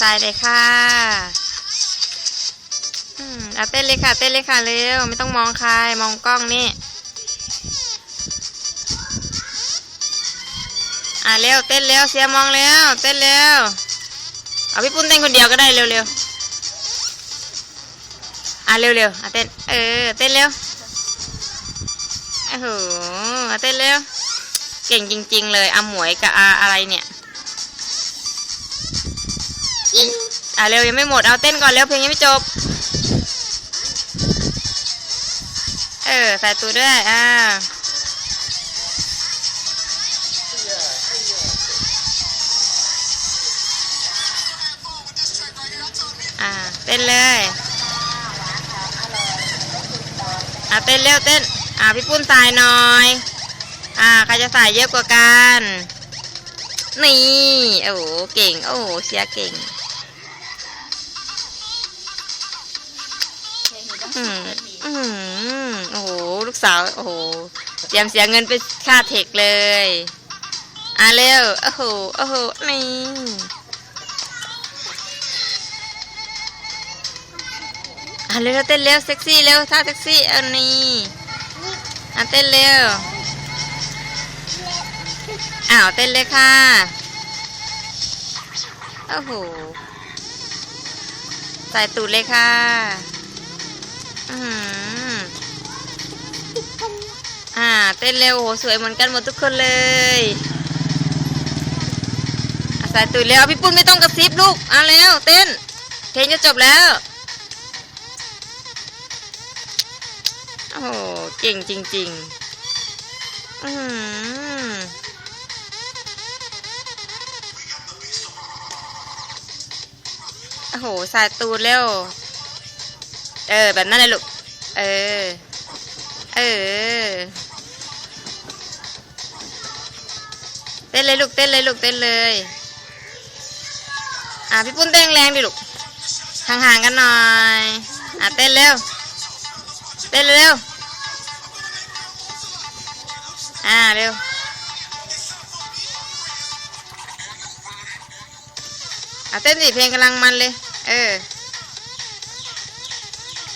ทรายเลยค่ะอืมอะเต้นเลยค่ะ เต้นเลยค่ะเร็วไม่ต้องมองใครมองกล้องนี่อะเร็วเต้นเร็วเสียมองเร็วเต้นเร็วเอาพี่ปุ้นเต้นคนเดียวก็ได้เร็วๆอะเร็วๆอะเต้นเออเต้นเร็วโอ้โหอะเต้นเร็วเก่งจริง ๆ เลยอาหมวยกับอาอะไรเนี่ย อะเร็วยังไม่หมดเอาเต้นก่อนเร็วเพลงยังไม่จบ เออใส่ตัวด้วยอ่าอ่าเต้นเลยอะเต้นเร็วเต้นอ่าพี่ปุ้นสายหน่อยอ่าใครจะสายเยอะกว่ากัน นี่ โอ้โหเก่ง โอ้โหเชียเก่ง อืมอืมโอ้โห ลูกสาว โอ้โห เตรียมเสียเงินไปค่าเทคเลย อะเร็ว โอ้โห โอ้โห นี่ อะเร็วเต้นเร็วเซ็กซี่เร็วท่าเซ็กซี่ เอานี่อะเต้นเร็ว อ้าวเต้นเลยค่ะ โอ้โห ใส่ตูดเลยค่ะ อือหืออ่า เต้นเร็วโหสวยเหมือนกันหมดทุกคนเลยอะใส่ตูดเร็วพี่ปุ้นไม่ต้องกระซิบลูกเอาเร็วเต้น เพลงจะจบแล้วโอ้โหเก่งจริง ๆ อือหือโอ้โหสายตูดเร็ว ออ แบบนั้นเลยลูก เออ เออ เต้นเลยลูก เต้นเลยลูก เต้นเลย อะพี่ปุ้นเต้นแรงดิลูก ห่างๆกันหน่อย อะเต้นเร็ว เต้นเร็ว อ่าเร็วอะเต้นสิเพลงกำลังมันเลย เออ